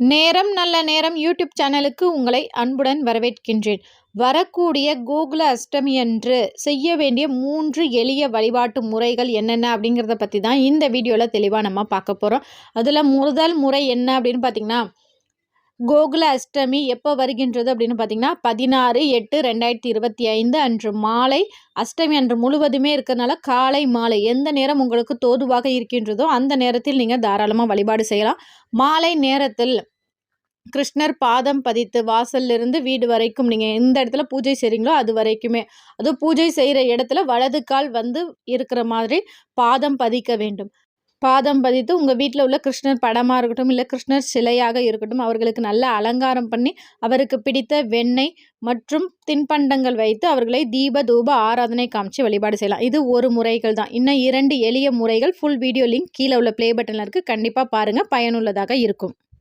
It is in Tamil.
நேரம் நல்ல நேரம் யூடியூப் சேனலுக்கு உங்களை அன்புடன் வரவேற்கின்றேன். வரக்கூடிய கோகுல அஷ்டமி அன்று செய்ய வேண்டிய மூன்று எளிய வழிபாட்டு முறைகள் என்னென்ன அப்படிங்கிறத பற்றி தான் இந்த வீடியோவில் தெளிவாக நம்ம பார்க்க போகிறோம் அதில் முதல் முறை என்ன அப்படின்னு பார்த்தீங்கன்னா கோகுல அஷ்டமி எப்போ வருகின்றது அப்படின்னு பார்த்தீங்கன்னா பதினாறு எட்டு ரெண்டாயிரத்தி இருபத்தி ஐந்து அன்று மாலை. அஷ்டமி அன்று முழுவதுமே இருக்கிறனால காலை மாலை எந்த நேரம் உங்களுக்கு தோதுவாக இருக்கின்றதோ அந்த நேரத்தில் நீங்கள் தாராளமாக வழிபாடு செய்யலாம். மாலை நேரத்தில் கிருஷ்ணர் பாதம் பதித்து வாசல்லிருந்து வீடு வரைக்கும் நீங்கள் எந்த இடத்துல பூஜை செய்கிறீங்களோ அது வரைக்குமே. அதுவும் பூஜை செய்கிற இடத்துல வலது கால் வந்து இருக்கிற மாதிரி பாதம் பதிக்க வேண்டும். பாதம் பதித்து உங்கள் வீட்டில் உள்ள கிருஷ்ணர் படமாக இருக்கட்டும் இல்லை கிருஷ்ணர் சிலையாக இருக்கட்டும் அவர்களுக்கு நல்ல அலங்காரம் பண்ணி அவருக்கு பிடித்த வெண்ணெய் மற்றும் தின்பண்டங்கள் வைத்து அவர்களை தீப தூப ஆராதனை காமிச்சு வழிபாடு செய்யலாம். இது ஒரு முறைகள் தான். இன்னும் இரண்டு எளிய முறைகள். ஃபுல் வீடியோ லிங்க் கீழே உள்ள ப்ளே பட்டனில் இருக்குது கண்டிப்பாக பாருங்கள் பயனுள்ளதாக இருக்கும்.